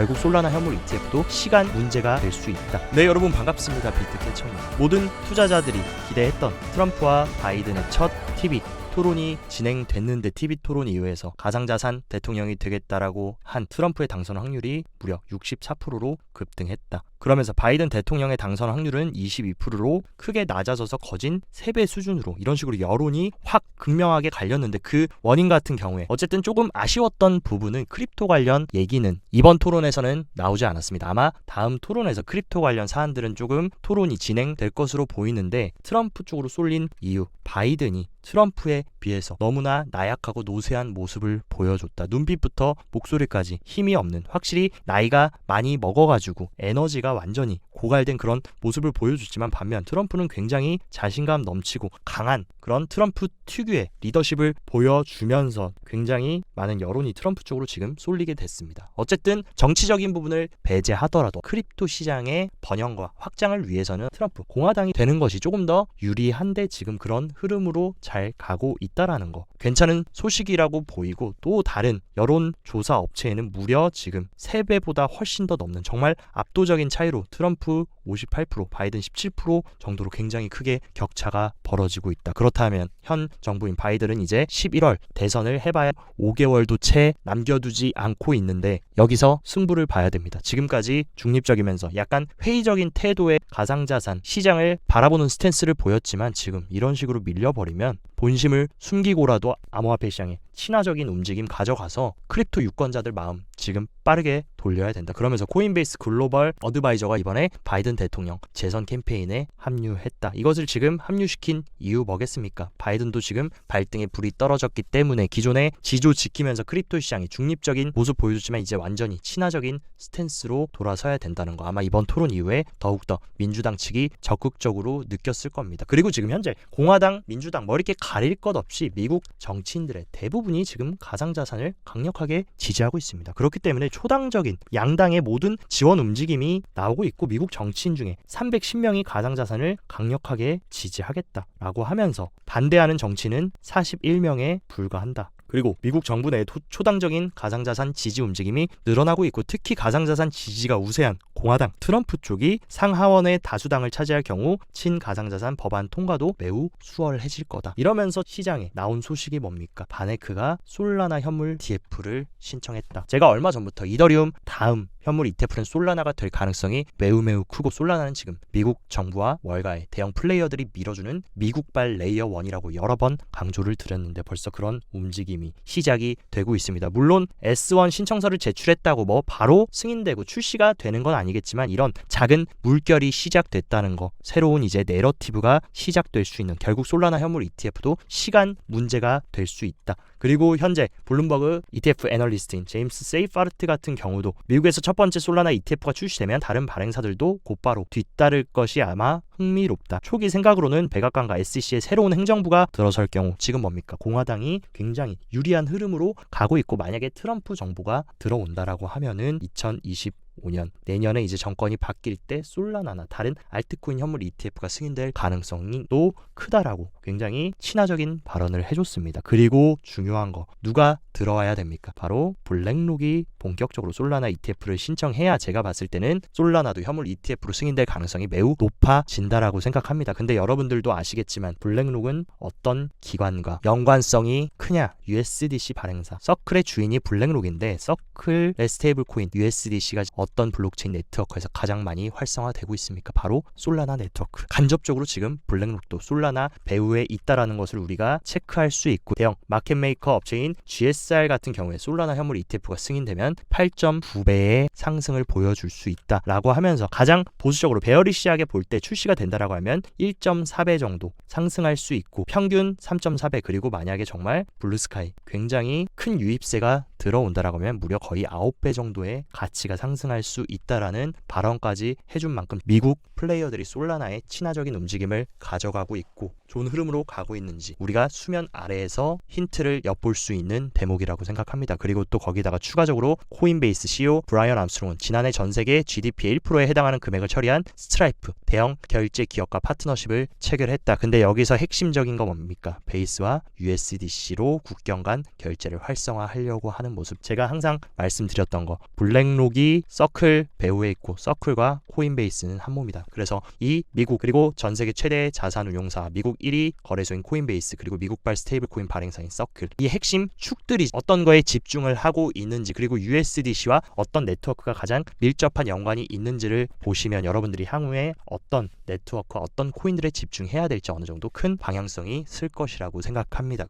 결국 솔라나 현물 ETF도 시간 문제가 될 수 있다. 네 여러분 반갑습니다. 비트캐쳐입니다. 모든 투자자들이 기대했던 트럼프와 바이든의 첫 TV 토론이 진행됐는데 TV 토론 이후에서 가상자산 대통령이 되겠다라고 한 트럼프의 당선 확률이 무려 64%로 급등했다. 그러면서 바이든 대통령의 당선 확률은 22%로 크게 낮아져서 거진 3배 수준으로 이런 식으로 여론이 확 극명하게 갈렸는데 그 원인 같은 경우에 어쨌든 조금 아쉬웠던 부분은 크립토 관련 얘기는 이번 토론에서는 나오지 않았습니다. 아마 다음 토론에서 크립토 관련 사안들은 조금 토론이 진행될 것으로 보이는데 트럼프 쪽으로 쏠린 이유 바이든이 트럼프에 비해서 너무나 나약하고 노쇠한 모습을 보여줬다. 눈빛부터 목소리까지 힘이 없는 확실히 나이가 많이 먹어가지고 에너지가 완전히 고갈된 그런 모습을 보여줬지만 반면 트럼프는 굉장히 자신감 넘치고 강한 그런 트럼프 특유의 리더십을 보여주면서 굉장히 많은 여론이 트럼프 쪽으로 지금 쏠리게 됐습니다. 어쨌든 정치적인 부분을 배제하더라도 크립토 시장의 번영과 확장을 위해서는 트럼프 공화당이 되는 것이 조금 더 유리한데 지금 그런 흐름으로 잘 가고 있다라는 거 괜찮은 소식이라고 보이고 또 다른 여론 조사 업체에는 무려 지금 3배보다 훨씬 더 넘는 정말 압도적인 차 이로 트럼프 58% 바이든 17% 정도로 굉장히 크게 격차가 벌어지고 있다. 그렇다면 현 정부인 바이든은 이제 11월 대선을 해봐야 5개월도 채 남겨두지 않고 있는데 여기서 승부를 봐야 됩니다. 지금까지 중립적이면서 약간 회의적인 태도의 가상자산 시장을 바라보는 스탠스를 보였지만 지금 이런 식으로 밀려버리면 본심을 숨기고라도 암호화폐 시장에 친화적인 움직임 가져가서 크립토 유권자들 마음 지금 빠르게 돌려야 된다. 그러면서 코인베이스 글로벌 어드바이저가 이번에 바이든 대통령 재선 캠페인에 합류했다. 이것을 지금 합류시킨 이유 뭐겠습니까? 바이든도 지금 발등에 불이 떨어졌기 때문에 기존의 지조 지키면서 크립토 시장이 중립적인 모습 보여줬지만 이제 완전히 친화적인 스탠스로 돌아서야 된다는 거. 아마 이번 토론 이후에 더욱더 민주당 측이 적극적으로 느꼈을 겁니다. 그리고 지금 현재 공화당, 민주당 뭐 이렇게 가릴 것 없이 미국 정치인들의 대부분 이 지금 가상자산을 강력하게 지지하고 있습니다. 그렇기 때문에 초당적인 양당의 모든 지원 움직임이 나오고 있고 미국 정치인 중에 310명이 가상자산을 강력하게 지지하겠다라고 하면서 반대하는 정치는 41명에 불과한다. 그리고 미국 정부 내 초당적인 가상자산 지지 움직임이 늘어나고 있고 특히 가상자산 지지가 우세한 공화당 트럼프 쪽이 상하원의 다수당을 차지할 경우 친가상자산 법안 통과도 매우 수월해질 거다. 이러면서 시장에 나온 소식이 뭡니까? 바네크가 솔라나 현물 DF를 신청했다. 제가 얼마 전부터 이더리움 다음 현물 ETF는 솔라나가 될 가능성이 매우 매우 크고 솔라나는 지금 미국 정부와 월가의 대형 플레이어들이 밀어주는 미국발 레이어 원이라고 여러 번 강조를 드렸는데 벌써 그런 움직임 이 시작이 되고 있습니다. 물론 S1 신청서를 제출했다고 뭐 바로 승인되고 출시가 되는 건 아니겠지만 이런 작은 물결이 시작됐다는 거 새로운 이제 내러티브가 시작될 수 있는 결국 솔라나 현물 ETF도 시간 문제가 될 수 있다. 그리고 현재 블룸버그 ETF 애널리스트인 제임스 세이파르트 같은 경우도 미국에서 첫 번째 솔라나 ETF가 출시되면 다른 발행사들도 곧바로 뒤따를 것이 아마 흥미롭다. 초기 생각으로는 백악관과 SEC의 새로운 행정부가 들어설 경우 지금 뭡니까? 공화당이 굉장히 유리한 흐름으로 가고 있고 만약에 트럼프 정부가 들어온다라고 하면은 2020 5년 내년에 이제 정권이 바뀔 때 솔라나나 다른 알트코인 현물 ETF가 승인될 가능성이 또 크다라고 굉장히 친화적인 발언을 해줬습니다. 그리고 중요한 거 누가 들어와야 됩니까? 바로 블랙록이 본격적으로 솔라나 ETF를 신청해야 제가 봤을 때는 솔라나도 현물 ETF로 승인될 가능성이 매우 높아진다라고 생각합니다. 근데 여러분들도 아시겠지만 블랙록은 어떤 기관과 연관성이 크냐? USDC 발행사 서클의 주인이 블랙록인데 서클의 스테이블 코인 USDC가 어떤 블록체인 네트워크에서 가장 많이 활성화되고 있습니까? 바로 솔라나 네트워크. 간접적으로 지금 블랙록도 솔라나 배후에 있다라는 것을 우리가 체크할 수 있고 대형 마켓메이커 업체인 GSR 같은 경우에 솔라나 현물 ETF가 승인되면 8.9배의 상승을 보여줄 수 있다라고 하면서 가장 보수적으로 베어리시하게 볼 때 출시가 된다라고 하면 1.4배 정도 상승할 수 있고 평균 3.4배 그리고 만약에 정말 블루스카이 굉장히 큰 유입세가 들어온다라고 하면 무려 거의 9배 정도의 가치가 상승할 수 있다라는 발언까지 해준 만큼 미국 플레이어들이 솔라나의 친화적인 움직임을 가져가고 있고 좋은 흐름으로 가고 있는지 우리가 수면 아래에서 힌트를 엿볼 수 있는 대목이라고 생각합니다. 그리고 또 거기다가 추가적으로 코인베이스 CEO 브라이언 암스트롱은 지난해 전 세계 GDP의 1%에 해당하는 금액을 처리한 스트라이프 대형 결제 기업과 파트너십을 체결했다. 근데 여기서 핵심적인 건 뭡니까? 베이스와 USDC로 국경 간 결제를 활성화하려고 하는 하는 모습. 제가 항상 말씀드렸던 거. 블랙록이 서클 배후에 있고 서클과 코인베이스는 한 몸이다. 그래서 이 미국 그리고 전 세계 최대 자산 운용사 미국 1위 거래소인 코인베이스 그리고 미국발 스테이블 코인 발행사인 서클 이 핵심 축들이 어떤 거에 집중을 하고 있는지 그리고 USDC와 어떤 네트워크가 가장 밀접한 연관이 있는지를 보시면 여러분들이 향후에 어떤 네트워크 어떤 코인들에 집중해야 될지 어느 정도 큰 방향성이 쓸 것이라고 생각합니다.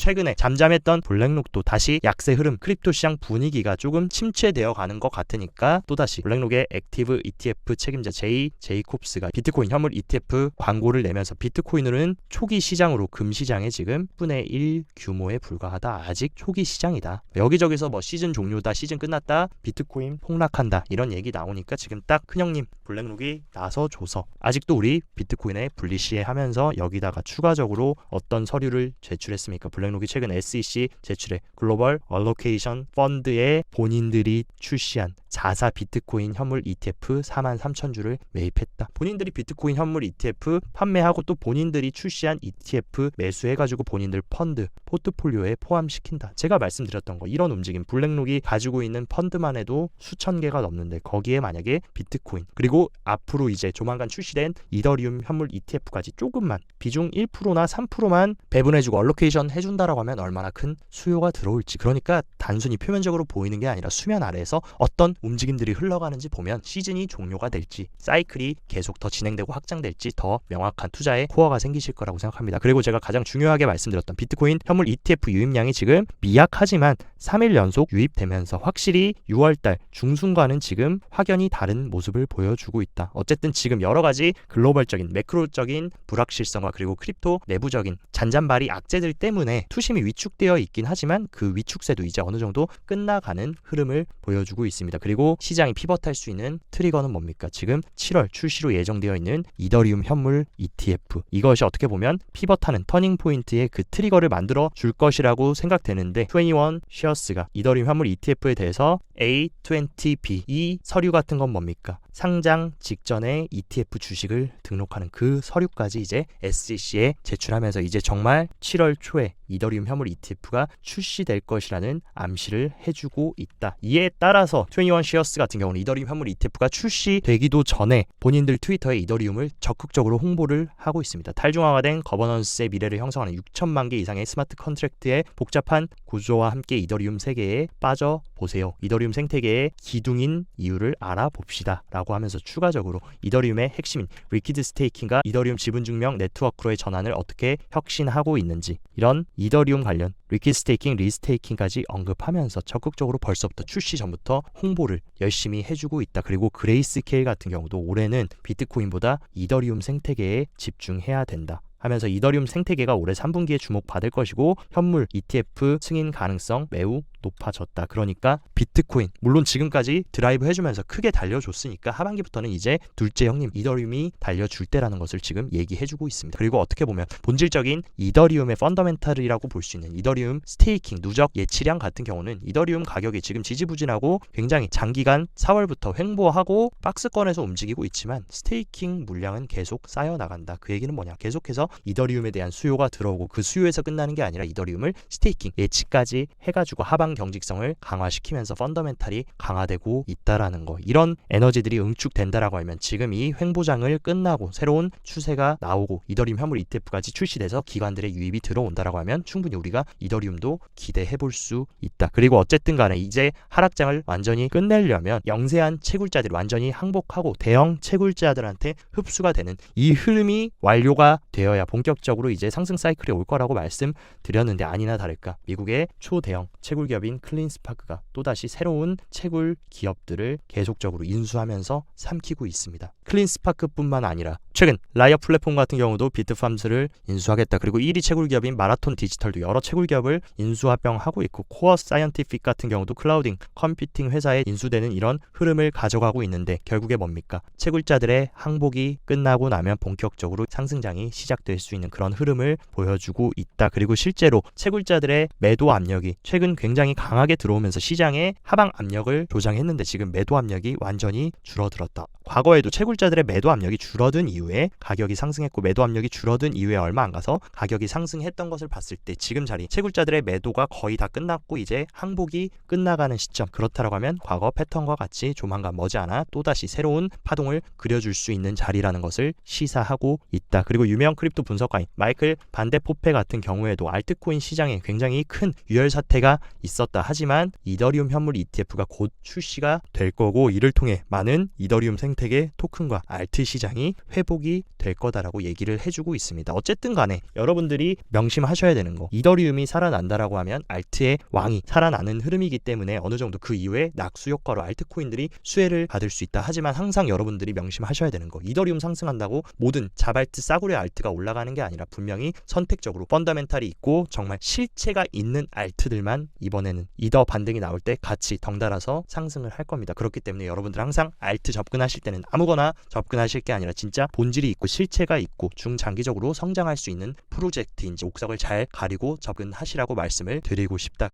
최근에 잠잠했던 블랙록도 다시 약세 흐름 크립토 시장 분위기가 조금 침체되어 가는 것 같으니까 또다시 블랙록의 액티브 ETF 책임자 제이 제이콥스가 비트코인 현물 ETF 광고를 내면서 비트코인으로는 초기 시장으로 금시장에 지금 10분의 1 규모에 불과하다. 아직 초기 시장이다. 여기저기서 뭐 시즌 종료다 시즌 끝났다 비트코인 폭락한다 이런 얘기 나오니까 지금 딱 큰형님 블랙록이 나서 줘서. 아직도 우리 비트코인에 불리시해 하면서 여기다가 추가적으로 어떤 서류를 제출했습니까? 블랙 록이 최근 SEC 제출해 글로벌 얼로케이션 펀드에 본인들이 출시한 자사 비트코인 현물 ETF 4만 3천 주를 매입했다. 본인들이 비트코인 현물 ETF 판매하고 또 본인들이 출시한 ETF 매수해가지고 본인들 펀드 포트폴리오에 포함시킨다. 제가 말씀드렸던 거 이런 움직임 블랙록이 가지고 있는 펀드만 해도 수천 개가 넘는데 거기에 만약에 비트코인 그리고 앞으로 이제 조만간 출시된 이더리움 현물 ETF까지 조금만 비중 1%나 3%만 배분해주고 얼로케이션 해 준다라고 하면 얼마나 큰 수요가 들어올지 그러니까 단순히 표면적으로 보이는 게 아니라 수면 아래에서 어떤 움직임들이 흘러가는지 보면 시즌이 종료가 될지 사이클이 계속 더 진행되고 확장될지 더 명확한 투자의 코어가 생기실 거라고 생각합니다. 그리고 제가 가장 중요하게 말씀드렸던 비트코인 현물 ETF 유입량이 지금 미약하지만 3일 연속 유입되면서 확실히 6월달 중순과는 지금 확연히 다른 모습을 보여주고 있다. 어쨌든 지금 여러 가지 글로벌적인 매크로적인 불확실성과 그리고 크립토 내부적인 잔잔바리 악재들 때문에 투심이 위축되어 있긴 하지만 그 위축세도 이제 어느 정도 끝나가는 흐름을 보여주고 있습니다. 그리고 시장이 피벗할 수 있는 트리거는 뭡니까? 지금 7월 출시로 예정되어 있는 이더리움 현물 ETF. 이것이 어떻게 보면 피벗하는 터닝 포인트의 그 트리거를 만들어 줄 것이라고 생각되는데 21 쉐어 스가 이더리움 현물 ETF에 대해서 A20B 이 서류 같은 건 뭡니까? 상장 직전에 ETF 주식을 등록하는 그 서류까지 이제 SEC에 제출하면서 이제 정말 7월 초에 이더리움 현물 ETF가 출시될 것이라는 암시를 해주고 있다. 이에 따라서 21 쉐어스 같은 경우는 이더리움 현물 ETF가 출시되기도 전에 본인들 트위터에 이더리움을 적극적으로 홍보를 하고 있습니다. 탈중앙화된 거버넌스의 미래를 형성하는 6천만 개 이상의 스마트 컨트랙트의 복잡한 구조와 함께 이더리움 세계에 빠져 보세요. 이더리움 생태계의 기둥인 이유를 알아봅시다. 라고 하면서 추가적으로 이더리움의 핵심인 리퀴드 스테이킹과 이더리움 지분 증명 네트워크로의 전환을 어떻게 혁신하고 있는지 이런 이더리움 관련 리퀴드 스테이킹, 리스테이킹까지 언급하면서 적극적으로 벌써부터 출시 전부터 홍보를 열심히 해주고 있다. 그리고 그레이스 케일 같은 경우도 올해는 비트코인보다 이더리움 생태계에 집중해야 된다. 하면서 이더리움 생태계가 올해 3분기에 주목받을 것이고 현물 ETF 승인 가능성 매우 높아졌다. 그러니까 비트코인 물론 지금까지 드라이브 해주면서 크게 달려줬으니까 하반기부터는 이제 둘째 형님 이더리움이 달려줄 때라는 것을 지금 얘기해주고 있습니다. 그리고 어떻게 보면 본질적인 이더리움의 펀더멘탈이라고 볼 수 있는 이더리움 스테이킹 누적 예치량 같은 경우는 이더리움 가격이 지금 지지부진하고 굉장히 장기간 4월부터 횡보하고 박스권에서 움직이고 있지만 스테이킹 물량은 계속 쌓여 나간다. 그 얘기는 뭐냐? 계속해서 이더리움에 대한 수요가 들어오고 그 수요에서 끝나는 게 아니라 이더리움을 스테이킹 예치까지 해가지고 하반 경직성을 강화시키면서 펀더멘탈이 강화되고 있다라는 거 이런 에너지들이 응축된다라고 하면 지금 이 횡보장을 끝나고 새로운 추세가 나오고 이더리움 현물 ETF까지 출시돼서 기관들의 유입이 들어온다라고 하면 충분히 우리가 이더리움도 기대해 볼 수 있다. 그리고 어쨌든 간에 이제 하락장을 완전히 끝내려면 영세한 채굴자들이 완전히 항복하고 대형 채굴자들한테 흡수가 되는 이 흐름이 완료가 되어야 본격적으로 이제 상승 사이클이 올 거라고 말씀드렸는데 아니나 다를까 미국의 초대형 채굴 기업 인 클린스파크가 또다시 새로운 채굴 기업들을 계속적으로 인수하면서 삼키고 있습니다. 클린스파크뿐만 아니라 최근 라이어 플랫폼 같은 경우도 비트팜스를 인수하겠다. 그리고 1위 채굴 기업인 마라톤 디지털도 여러 채굴 기업을 인수합병하고 있고 코어 사이언티픽 같은 경우도 클라우딩 컴퓨팅 회사에 인수되는 이런 흐름을 가져가고 있는데 결국에 뭡니까? 채굴자들의 항복이 끝나고 나면 본격적으로 상승장이 시작될 수 있는 그런 흐름을 보여주고 있다. 그리고 실제로 채굴자들의 매도 압력이 최근 굉장히 시장이 강하게 들어오면서 시장의 하방 압력을 조장했는데 지금 매도 압력이 완전히 줄어들었다. 과거에도 채굴자들의 매도 압력이 줄어든 이후에 가격이 상승했고 매도 압력이 줄어든 이후에 얼마 안 가서 가격이 상승했던 것을 봤을 때 지금 자리 채굴자들의 매도가 거의 다 끝났고 이제 항복이 끝나가는 시점 그렇다라고 하면 과거 패턴과 같이 조만간 머지않아 또다시 새로운 파동을 그려줄 수 있는 자리라는 것을 시사하고 있다. 그리고 유명 크립토 분석가인 마이클 반데포페 같은 경우에도 알트코인 시장에 굉장히 큰 유혈 사태가 있었 다. 하지만 이더리움 현물 ETF가 곧 출시가 될 거고 이를 통해 많은 이더리움 생태계 토큰과 알트 시장이 회복이 될 거다라고 얘기를 해주고 있습니다. 어쨌든 간에 여러분들이 명심하셔야 되는 거 이더리움이 살아난다라고 하면 알트의 왕이 살아나는 흐름이기 때문에 어느 정도 그 이후에 낙수 효과로 알트코인들이 수혜를 받을 수 있다. 하지만 항상 여러분들이 명심하셔야 되는 거 이더리움 상승한다고 모든 자발트 싸구려 알트가 올라가는 게 아니라 분명히 선택적으로 펀더멘탈이 있고 정말 실체가 있는 알트들만 이번에 는 이더 반등이 나올 때 같이 덩달아서 상승을 할 겁니다. 그렇기 때문에 여러분들 항상 알트 접근하실 때는 아무거나 접근하실 게 아니라 진짜 본질이 있고 실체가 있고 중장기적으로 성장할 수 있는 프로젝트인지 옥석을 잘 가리고 접근하시라고 말씀을 드리고 싶다.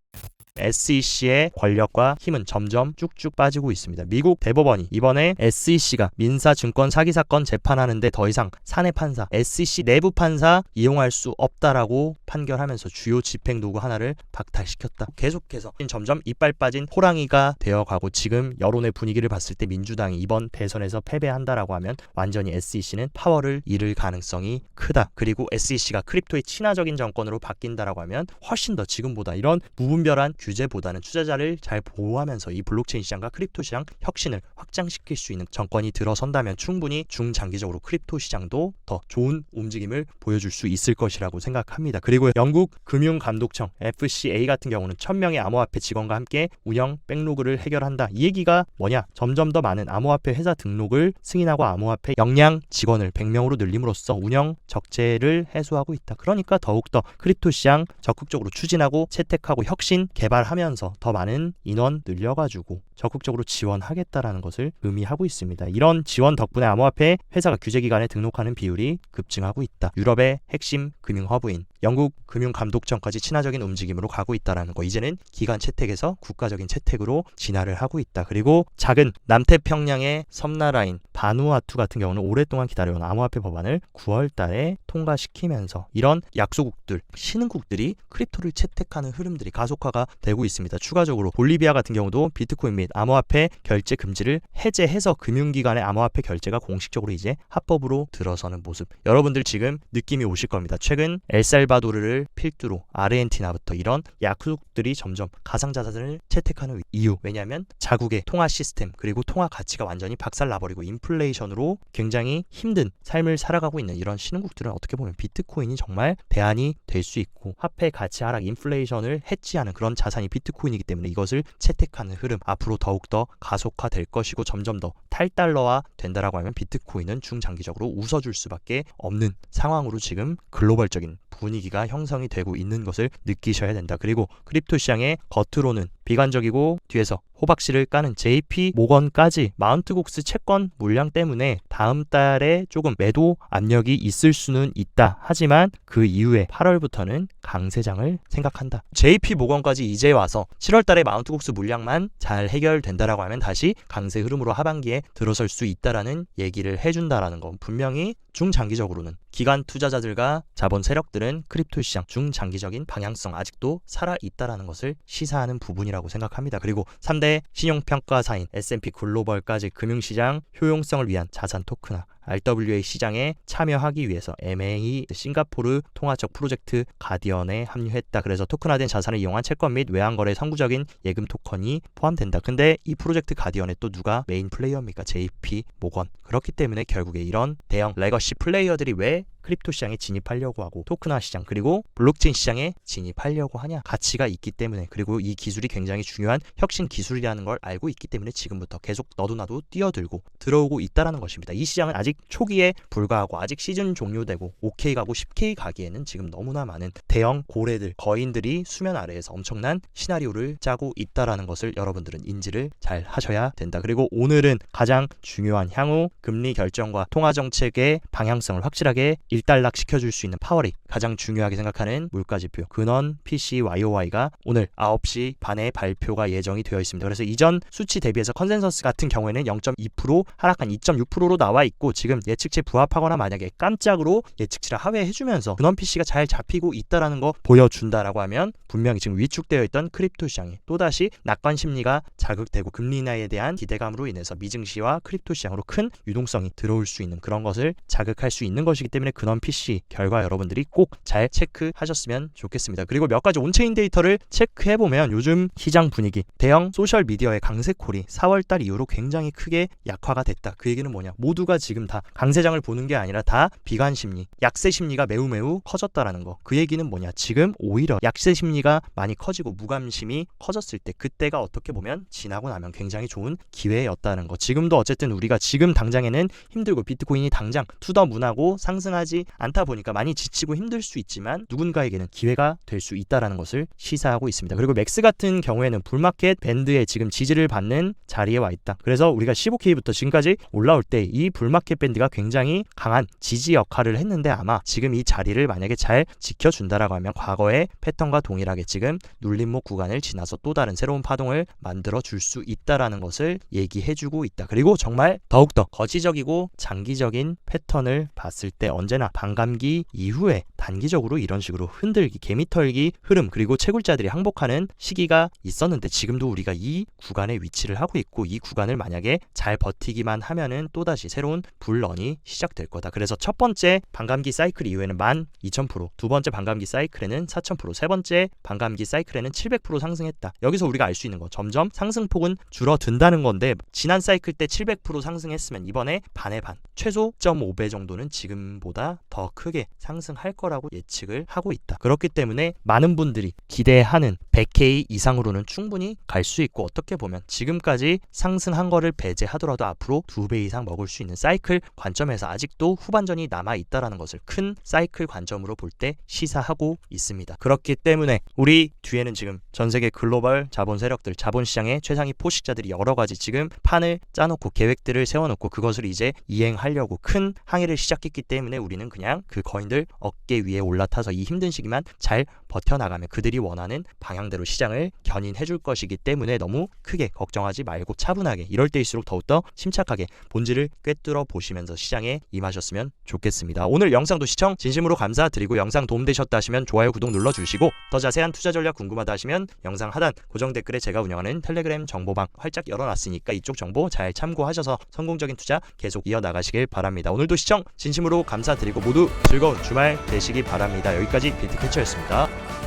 SEC의 권력과 힘은 점점 쭉쭉 빠지고 있습니다. 미국 대법원이 이번에 SEC가 민사 증권 사기 사건 재판하는데 더 이상 사내 판사, SEC 내부 판사 이용할 수 없다라고 판결하면서 주요 집행 도구 하나를 박탈시켰다. 계속해서 점점 이빨 빠진 호랑이가 되어가고 지금 여론의 분위기를 봤을 때 민주당이 이번 대선에서 패배한다라고 하면 완전히 SEC는 파워를 잃을 가능성이 크다. 그리고 SEC가 크립토의 친화적인 정권으로 바뀐다라고 하면 훨씬 더 지금보다 이런 무분별한 규제보다는 투자자를 잘 보호하면서 이 블록체인 시장과 크립토 시장 혁신을 확장시킬 수 있는 정권이 들어선다면 충분히 중장기적으로 크립토 시장도 더 좋은 움직임을 보여줄 수 있을 것이라고 생각합니다. 그리고 영국 금융감독청 FCA 같은 경우는 1000명의 암호화폐 직원과 함께 운영 백로그를 해결한다. 이 얘기가 뭐냐? 점점 더 많은 암호화폐 회사 등록을 승인하고 암호화폐 역량 직원을 100명으로 늘림으로써 운영 적재를 해소하고 있다. 그러니까 더욱더 크립토 시장 적극적으로 추진하고 채택하고 혁신 개발 하면서 더 많은 인원 늘려가지고 적극적으로 지원하겠다라는 것을 의미하고 있습니다. 이런 지원 덕분에 암호화폐 회사가 규제기관에 등록하는 비율이 급증하고 있다. 유럽의 핵심 금융 허브인 영국 금융감독청까지 친화적인 움직임으로 가고 있다라는 거. 이제는 기관 채택에서 국가적인 채택으로 진화를 하고 있다. 그리고 작은 남태평양의 섬나라인 바누아투 같은 경우는 오랫동안 기다려온 암호화폐 법안을 9월 달에 통과시키면서 이런 약소국들, 신흥국들이 크립토를 채택하는 흐름들이 가속화가 되고 있습니다. 추가적으로 볼리비아 같은 경우도 비트코인 및 암호화폐 결제 금지를 해제해서 금융기관의 암호화폐 결제가 공식적으로 이제 합법으로 들어서는 모습. 여러분들 지금 느낌이 오실 겁니다. 최근 엘살바도르를 필두로 아르헨티나부터 이런 약국들이 점점 가상자산을 채택하는 이유. 왜냐하면 자국의 통화 시스템 그리고 통화 가치가 완전히 박살나버리고 인플레이션으로 굉장히 힘든 삶을 살아가고 있는 이런 신흥국들은 어떻게 보면 비트코인이 정말 대안이 될 수 있고 화폐 가치 하락 인플레이션을 해치하는 그런 자산 이 비트코인이기 때문에 이것을 채택하는 흐름 앞으로 더욱더 가속화될 것이고 점점 더 탈달러화 된다라고 하면 비트코인은 중장기적으로 웃어줄 수밖에 없는 상황으로 지금 글로벌적인 분위기가 형성이 되고 있는 것을 느끼셔야 된다. 그리고 크립토 시장의 겉으로는 비관적이고 뒤에서 호박씨를 까는 JP 모건까지 마운트곡스 채권 물량 때문에 다음 달에 조금 매도 압력이 있을 수는 있다. 하지만 그 이후에 8월부터는 강세장을 생각한다. JP 모건까지 이제 와서 7월 달에 마운트곡스 물량만 잘 해결된다라고 하면 다시 강세 흐름으로 하반기에 들어설 수 있다라는 얘기를 해준다라는 건 분명히 중장기적으로는 기관 투자자들과 자본 세력들은 크립토 시장 중장기적인 방향성 아직도 살아 있다라는 것을 시사하는 부분이라고 생각합니다. 그리고 3대 신용평가사인 S&P 글로벌까지 금융시장 효용성을 위한 자산 토크나 RWA 시장에 참여하기 위해서 MA 싱가포르 통화적 프로젝트 가디언에 합류했다. 그래서 토큰화된 자산을 이용한 채권 및 외환거래 선구적인 예금 토큰이 포함된다. 근데 이 프로젝트 가디언에 또 누가 메인 플레이어입니까? JP 모건. 그렇기 때문에 결국에 이런 대형 레거시 플레이어들이 왜 크립토 시장에 진입하려고 하고 토큰화 시장 그리고 블록체인 시장에 진입하려고 하냐 가치가 있기 때문에 그리고 이 기술이 굉장히 중요한 혁신 기술이라는 걸 알고 있기 때문에 지금부터 계속 너도 나도 뛰어들고 들어오고 있다라는 것입니다. 이 시장은 아직 아직 초기에 불과하고 아직 시즌 종료되고 5K 가고 10K 가기에는 지금 너무나 많은 대형 고래들 거인들이 수면 아래에서 엄청난 시나리오를 짜고 있다라는 것을 여러분들은 인지를 잘 하셔야 된다. 그리고 오늘은 가장 중요한 향후 금리 결정과 통화 정책의 방향성을 확실하게 일단락 시켜줄 수 있는 파워리 가장 중요하게 생각하는 물가 지표 근원 PC YOY가 오늘 9시 반에 발표가 예정이 되어 있습니다. 그래서 이전 수치 대비해서 컨센서스 같은 경우에는 0.2% 하락한 2.6%로 나와 있고 지금 예측치 부합하거나 만약에 깜짝으로 예측치를 하회해주면서 근원 PC가 잘 잡히고 있다라는 거 보여준다라고 하면 분명히 지금 위축되어 있던 크립토 시장이 또다시 낙관 심리가 자극되고 금리 인하에 대한 기대감으로 인해서 미증시와 크립토 시장으로 큰 유동성이 들어올 수 있는 그런 것을 자극할 수 있는 것이기 때문에 근원 PC 결과 여러분들이 꼭 잘 체크하셨으면 좋겠습니다. 그리고 몇 가지 온체인 데이터를 체크해 보면 요즘 시장 분위기 대형 소셜 미디어의 강세콜이 4월달 이후로 굉장히 크게 약화가 됐다. 그 얘기는 뭐냐? 모두가 지금 다 강세장을 보는 게 아니라 다 비관 심리, 약세 심리가 매우 매우 커졌다라는 거. 그 얘기는 뭐냐? 지금 오히려 약세 심리가 많이 커지고 무감심이 커졌을 때 그때가 어떻게 보면 지나고 나면 굉장히 좋은 기회였다는 거. 지금도 어쨌든 우리가 지금 당장에는 힘들고 비트코인이 당장 투더 문하고 상승하지 않다 보니까 많이 지치고 힘들 수 있지만 누군가에게는 기회가 될 수 있다라는 것을 시사하고 있습니다. 그리고 맥스 같은 경우에는 불마켓 밴드에 지금 지지를 받는 자리에 와 있다. 그래서 우리가 15K부터 지금까지 올라올 때 이 불마켓 밴드가 굉장히 강한 지지 역할을 했는데 아마 지금 이 자리를 만약에 잘 지켜준다라고 하면 과거의 패턴과 동일하게 지금 눌림목 구간을 지나서 또 다른 새로운 파동을 만들어 줄 수 있다라는 것을 얘기해주고 있다. 그리고 정말 더욱더 거시적이고 장기적인 패턴을 봤을 때 언제나 반감기 이후에 단기적으로 이런 식으로 흔들기, 개미털기 흐름 그리고 채굴자들이 항복하는 시기가 있었는데 지금도 우리가 이 구간에 위치를 하고 있고 이 구간을 만약에 잘 버티기만 하면은 또다시 새로운 불런이 시작될 거다. 그래서 첫 번째 반감기 사이클 이후에는 12,000%, 두 번째 반감기 사이클에는 4,000%, 세 번째 반감기 사이클에는 700% 상승했다. 여기서 우리가 알 수 있는 거 점점 상승폭은 줄어든다는 건데 지난 사이클 때 700% 상승했으면 이번에 반의 반, 최소 0.5배 정도는 지금보다 더 크게 상승할 거라고 예측을 하고 있다. 그렇기 때문에 많은 분들이 기대하는 100K 이상으로는 충분히 갈 수 있고 어떻게 보면 지금까지 상승한 거를 배제하더라도 앞으로 두 배 이상 먹을 수 있는 사이클 관점에서 아직도 후반전이 남아 있다라는 것을 큰 사이클 관점으로 볼 때 시사하고 있습니다. 그렇기 때문에 우리 뒤에는 지금 전 세계 글로벌 자본 세력들, 자본 시장의 최상위 포식자들이 여러 가지 지금 판을 짜놓고 계획들을 세워놓고 그것을 이제 이행하려고 큰 항해를 시작했기 때문에 우리는 그냥 그 거인들 어깨 위에 올라타서 이 힘든 시기만 잘 버텨나가면 그들이 원하는 방향대로 시장을 견인해 줄 것이기 때문에 너무 크게 걱정하지 말고 차분하게 이럴 때일수록 더욱더 침착하게 본질을 꿰뚫어 보시 면서 시장에 임하셨으면 좋겠습니다. 오늘 영상도 시청 진심으로 감사드리고 영상 도움되셨다 하시면 좋아요 구독 눌러주시고 더 자세한 투자 전략 궁금하다 하시면 영상 하단 고정 댓글에 제가 운영하는 텔레그램 정보방 활짝 열어놨으니까 이쪽 정보 잘 참고하셔서 성공적인 투자 계속 이어나가시길 바랍니다. 오늘도 시청 진심으로 감사드리고 모두 즐거운 주말 되시기 바랍니다. 여기까지 비트캐쳐였습니다.